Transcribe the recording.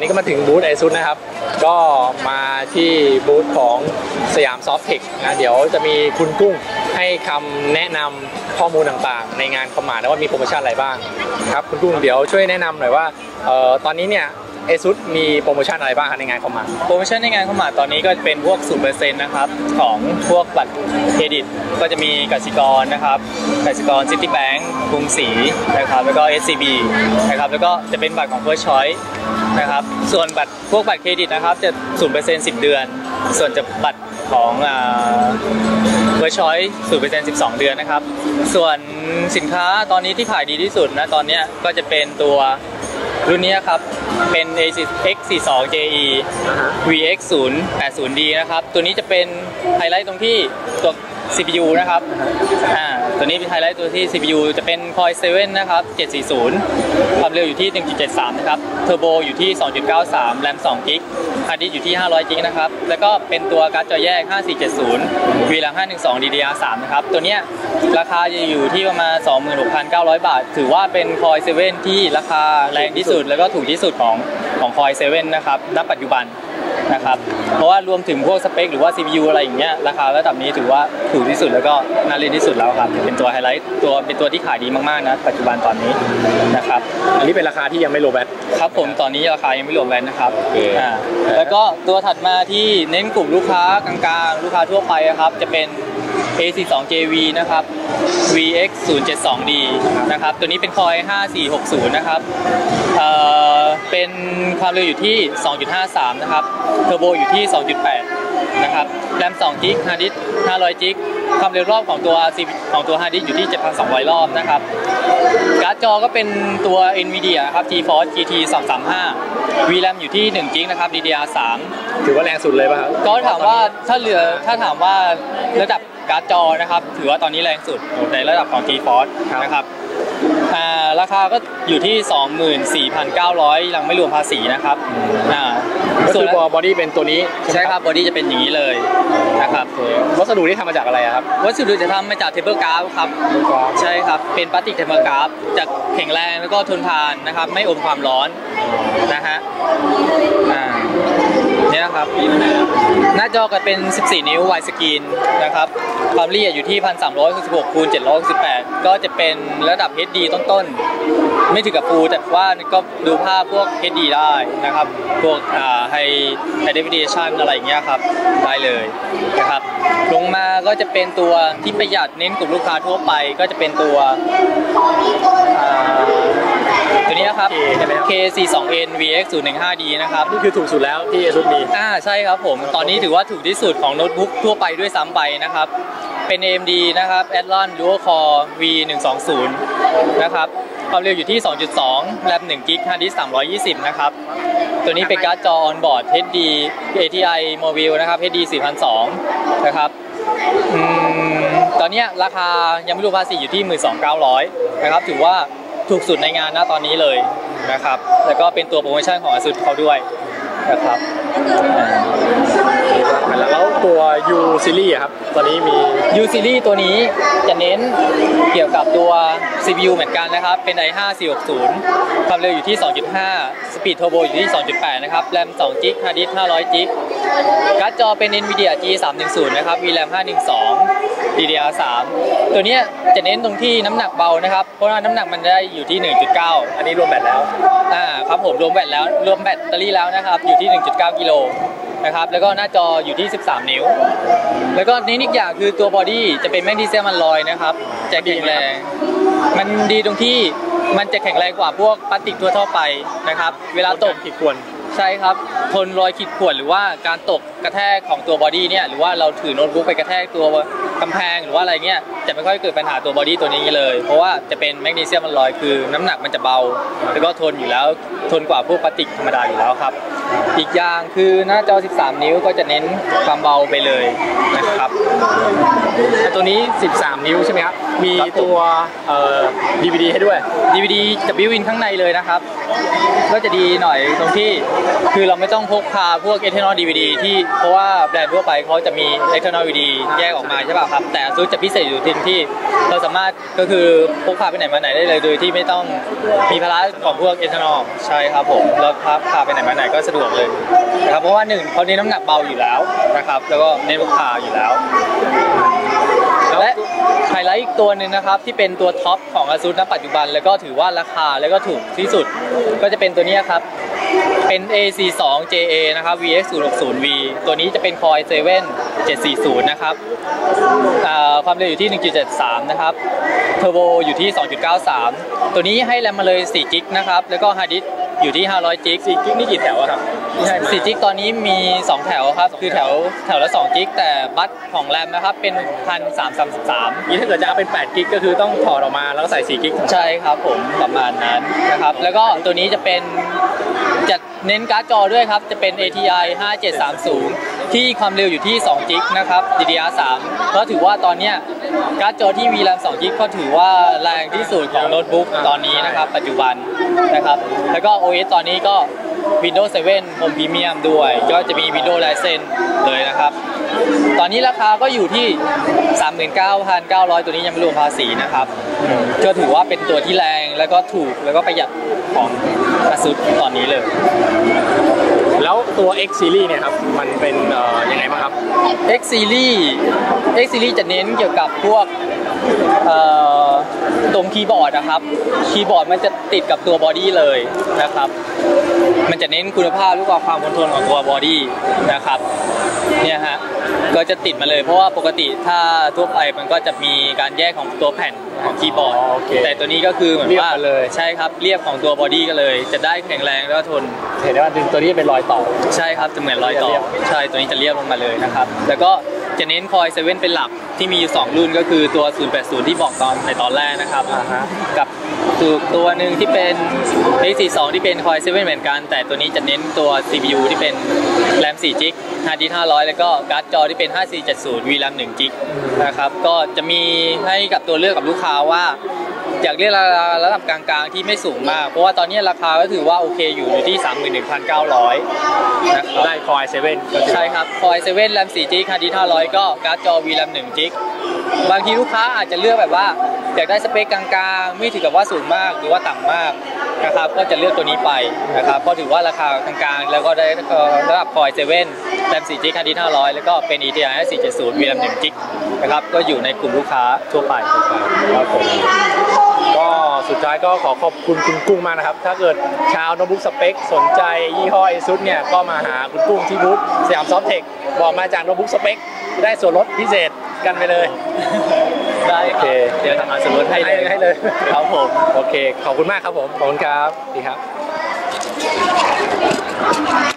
นี้ก็มาถึงบูธไอซุดนะครับ ก็มาที่บูธของสยามซอฟต์เทคนะเดี๋ยวจะมีคุณกุ้งให้คำแนะนำข้อมูลต่างๆ ในงานคอมมานะว่ามีโปรโมชั่นอะไรบ้างครับคุณกุ้งเดี๋ยวช่วยแนะนำหน่อยว่าออตอนนี้เนี่ย ไอซุดมีโปรโมชั่นอะไรบ้างในงานคอมมา โปรโมชั่นในงานเข้ามาตอนนี้ก็เป็นพวก0%นเปอร์เซ็นต์นะครับของพวกบัตรเครดิต ก็จะมีกสิกรนะครับกสิกรซิตี้แบงก์กรุงศรีนะครับแล้วก็ SCB นะครับแล้วก็จะเป็นบัตรของ First Choice นะครับส่วนบัตรพวกบัตรเครดิตนะครับจะ0% 10เซ็นต์สิบเดือน ส่วนจะบัตรของเ First Choice 0% 12เซ็นต์สิบสองเดือนนะครับ ส่วนสินค้าตอนนี้ที่ขายดีที่สุดนะตอนนี้ก็จะเป็นตัว รุ่นนี้ครับ เป็น A X42JE VX 0 8 0 D นะครับ ตัวนี้จะเป็นไฮไลท์ตรงที่ตัว CPU นะครับ อ่า ตัวนี้เป็นไฮไลท์ตัวที่ CPU จะเป็น Core i7 นะครับ 740 ความเร็วอยู่ที่ 1.73 นะครับ เทอร์โบอยู่ที่ 2.93 แรม2กิกฮาร์ดดิสอยู่ที่ 500 กิกนะครับ แล้วก็เป็นตัวการ์ดจอแยก 5470 VRAM 512 DDR3 นะครับ ตัวเนี้ยราคาจะอยู่ที่ประมาณ 26,900 บาท ถือว่าเป็น Core i7 ที่ราคาแรงที่สุด แล้วก็ถูกที่สุดของของ Core i7 นะครับ ณ ปัจจุบัน นะครับเพราะว่ารวมถึงพวกสเปคหรือว่า CPU อะไรอย่างเงี้ยราคาระดับนี้ถือว่าถูกที่สุดแล้วก็น่าเล่นที่สุดแล้วครับเป็นตัวไฮไลท์ตัวเป็นตัวที่ขายดีมากๆนะปัจจุบันตอนนี้นะครับอันนี้เป็นราคาที่ยังไม่โลแบทครับผมตอนนี้ราคายังไม่รวมแวนนะครับโอเคอ่าแล้วก็ตัวถัดมาที่เน้นกลุ่มลูกค้ากลางๆ ลูกค้าทั่วไปอะครับจะเป็น A42JV นะครับ VX 072D นะครับ ตัวนี้เป็นคอย 5460 นะครับ เอ่อเป็นความเร็วอยู่ที่ 2.53 นะครับ เทอร์โบอยู่ที่ 2.8 นะครับ แรม 2 จิกฮาร์ดดิสก์500 จิก ความเร็วรอบของตัว CV ของตัวฮาร์ดดิสก์อยู่ที่ 7,200 รอบนะครับ การ์ดจอก็เป็นตัว NVIDIA ครับ GeForce GT 235 VRAM อยู่ที่1กิกนะครับ DDR3 ถือว่าแรงสุดเลยป่ะครับ ก็ถามว่าถ้าเหลือถ้าถามว่าระดับการ์ดจอนะครับ ถือว่าตอนนี้แรงสุดในระดับของ GeForce ครับนะครับอ่า ราคาก็อยู่ที่ 24,900ยังไม่รวมภาษีนะครับอ่าก็ส่คืวนอบอดี้เป็นตัวนี้ใช่ครับบอดี้จะเป็นอย่างนี้เลยนะครับโอเควัสดุที่ทำมาจากอะไรอะครับวัสดุจะทำมาจากเทเบิลกราฟครับ ใช่ครับ เป็นพลาสติกเทมเปอร์กราฟจะแข็งแรงแล้วก็ทนทานนะครับ ไม่อมความร้อนนะฮะอ่าเนี่ยนะครับ หน้าจอก็เป็น 14 นิ้วไวสกรีนนะครับความละเอียดอยู่ที่ 1366คูณ768 ก็จะเป็นระดับ HD ต้นๆ ไม่ถึงกับ Full แต่ว่าก็ดูภาพพวก HD ได้นะครับ พวกอ่า High High Definition อะไรอย่างเงี้ยครับ ได้เลยนะครับ ลงมาก็จะเป็นตัวที่ประหยัดเน้นกลุ่มลูกค้าทั่วไป ก็จะเป็นตัว ตัวนี้นะครับ K ใช่ไหมครับ K42N VX 015D นะครับนี่คือถูกสุดแล้วที่ไอซุดมีอ่าใช่ครับผม ตอนนี้ถือว่าถูกที่สุดของโน้ตบุ๊กทั่วไปด้วยซ้ำไปนะครับ เป็น AMD นะครับ Athlon Dual Core V120 นะครับความเร็วอยู่ที่ 2.2 แรม1 g b ฮาร์ดดิสก์320 นะครับ ตัวนี้เป็นการ์ดจอ on board HD ATI Mobile นะครับ HD 4002 นะครับอืมตอนเนี้ยราคายังไม่รวมภาษีอยู่ที่ 12,900 นะครับ ถือว่า ถูกสุดในงานนะตอนนี้เลยนะครับ แล้วก็เป็นตัวโปรโมชั่นของ ASUS เขาด้วยนะครับ อ่าแล้วตัว U series อะครับ ตอนนี้มี U series ตัวนี้จะเน้นเกี่ยวกับตัว CPU เหมือนกันนะครับ เป็น i5 460 ความเร็วอยู่ที่ 2.5 Speed Turbo อยู่ที่ 2.8 นะครับ แรม2 g b ฮาร์ดดิสก์500 g b การ์ดจอเป็น NVIDIA G310 นะครับ VRAM 512 DDR3 ตัวเนี้ยจะเน้นตรงที่น้ำหนักเบานะครับ เพราะว่าน้ำหนักมันได้อยู่ที่ 1.9 อันนี้รวมแบตแล้ว อ่า ครับผมรวมแบตแล้ว รวมแบตเตอรี่แล้วนะครับ อยู่ที่ 1.9 กิโล นะครับ แล้วก็หน้าจออยู่ที่ 13 นิ้ว แล้วก็นี่อีกอย่างคือตัวบอดี้จะเป็นแมกนีเซียมมันลอยนะครับ จะแข็งแรง มันดีตรงที่มันจะแข็งแรงกว่าพวกพลาสติกทั่วๆไปนะครับ เวลาตกขีดควรใช่ครับ ทนรอยขีดข่วนหรือว่าการตกกระแทกของตัวบอดี้เนี่ย หรือว่าเราถือโน้ตบุ๊กไปกระแทกตัวกำแพงหรือว่าอะไรเงี้ย จะไม่ค่อยเกิดปัญหาตัวบอดี้ตัวนี้เลย เพราะว่าจะเป็นแมกนีเซียมมันลอยคือ น้ำหนักมันจะเบา แล้วก็ทนอยู่แล้ว ทนกว่าพวกพลาสติกธรรมดาอยู่แล้วครับ อีกอย่างคือหน้าจอ 13 นิ้วก็จะเน้นความเบาไปเลยนะครับ ตัวนี้ 13 นิ้วใช่ไหมครับ มีตัวเอ่อ DVD ให้ด้วย DVD จะบิวอินข้างในเลยนะครับ ก็จะดีหน่อยตรงที่ คือเราไม่ต้องพกพาพวก external DVD ที่เพราะว่าแบรนด์ทั่วไปเขาจะมี external DVD แยกออกมาใช่ป่ะครับ แต่ซูจะพิเศษอยู่ที่ที่ เราสามารถก็คือพกพาไปไหนมาไหนได้เลยโดยที่ไม่ต้องมีภาระของพวก external ใช่ครับผมเราพาพาไปไหนมาไหนก็สะดวกเลยนะครับเพราะว่าหนึ่งเขาเน้นน้ำหนักเบาอยู่แล้วนะครับ แล้วก็เน้นพกพาอยู่แล้ว และไฮไลท์อีก ตัวหนึ่งนะครับที่เป็นตัวท็อปของ ASUS ณปัจจุบัน แล้วก็ถือว่าราคาแล้วก็ถูกที่สุด ก็จะเป็นตัวนี้ครับ เป็น AC2JA นะครับ VX060V ตัวนี้จะเป็น Core i7 740 นะครับความเร็วอยู่ที่ 1.73 นะครับ เทอร์โบอยู่ที่ 2.93 ตัวนี้ให้แรมมาเลย4กิกนะครับ แล้วก็ฮาร์ดดิส อยู่ที่ 500กิกสี่กิกนี่กี่แถวอะครับที่ให้มา4กิกตอนนี้มี 2 แถวครับ คือแถวแถวละ2กิก แต่บัตของแรมนะครับเป็น1,333นี่ถ้าเกิดจะเอาเป็น8กิกก็คือต้องถอดออกมาแล้วก็ใส่4กิกใช่ครับผมประมาณนั้นนะครับ แล้วก็ตัวนี้จะเป็นจะเน้นการ์ดจอด้วยครับ จะเป็น ATI 5730 ที่ความเร็วอยู่ที่2 g b นะครับ DDR3 ก็ถือว่าตอนเนี้ย การ์ดจอที่มีแรม2 g b ก็ถือว่าแรงที่สุดของโน้ตบุ๊กตอนนี้นะครับ ปัจจุบันนะครับ แล้วก็ OS ตอนนี้ก็ Windows 7 Home Premium ด้วย ก็จะมี Windows License เลยนะครับ ตอนนี้ราคาก็อยู่ที่ 39,900 ตัวนี้ยังไม่รวมภาษีนะครับก็ถือว่าเป็นตัวที่แรงแล้วก็ถูกแล้วก็ประหยัดของ ASUS ตอนนี้เลย แล้วตัว X Series เนี่ยครับ มันเป็นเอ่อยังไงบ้างครับ X Series X Series จะเน้นเกี่ยวกับพวกเอ่อตรงคีย์บอร์ดนะครับ คีย์บอร์ดมันจะติดกับตัวบอดี้เลยนะครับ มันจะเน้นคุณภาพกว่าความคงทนของตัวบอดี้นะครับ เนี่ยฮะ ก็จะติดมาเลย เพราะว่าปกติถ้าทั่วไปมันก็จะมีการแยกของตัวแผ่นของคีย์บอร์ด อ๋อโอเคแต่ตัวนี้ก็คือเหมือนเรียบว่ามาเลย ใช่ครับเรียบของตัวบอดี้ก็เลย จะได้แข็งแรงแล้วก็ทน เห็นได้ว่าตัวนี้เป็นรอยต่อ ใช่ครับจะเหมือนรอยต่อ เรียบ ใช่ตัวนี้จะเรียบลงมาเลยนะครับ แล้วก็ จะเน้นคอยเซเว่นเป็นหลักที่มีอยู่2รุ่นก็คือตัว 080 ที่บอกตอนในตอนแรกนะครับอ่าฮะกับตัวตัวหนึ่งที่เป็น A42 ที่เป็นคอยเซเว่นเหมือนกัน แต่ตัวนี้จะเน้นตัว CPU ที่เป็นแรม4จิกฮาร์ดดิสก์500 แล้วก็การ์ดจอที่เป็น 5470 VRAM 1จิกนะครับก็จะมีให้กับตัวเลือกกับลูกค้าว่า อยากเรียกราคาระดับกลางๆ ที่ไม่สูงมาก เพราะว่าตอนนี้ราคาก็ถือว่าโอเคอยู่อยู่ที่ 31,900นะครับได้คอยเซเว่นก็คือใช่ครับคอยเซเว่นแรม4จิกฮาร์ดดิสก์500 ก็การ์ดจอ VRAM 1จิกบางทีลูกค้าอาจจะเลือกแบบว่า อยากได้สเปคกลางๆ ไม่ถือกับว่าสูงมากหรือว่าต่ำมาก นะครับก็จะเลือกตัวนี้ไปนะครับเพราะถือว่าราคากลางๆ แล้วก็ได้ระดับคอยเซเว่นแรม4จิกฮาร์ดดิสก์500 แล้วก็เป็น ETI 470 VRAM 1จิกนะครับก็อยู่ในกลุ่มลูกค้าทั่วไปครับผมก็สุดท้ายก็ขอขอบคุณคุณกุ้งมากนะครับ ถ้าเกิดชาวโนบุกสเปคสนใจยี่ห้อ ASUS เนี่ยก็มาหาคุณกุ้งที่บูธสยามซอฟเทคบอกมาจากโนบุกสเปคได้ส่วนลดพิเศษกันไปเลย ได้โอเคเดี๋ยวทำอานสมรสให้เลยให้เลยครับผมโอเค ขอบคุณมากครับผมขอบคุณครับดีครับ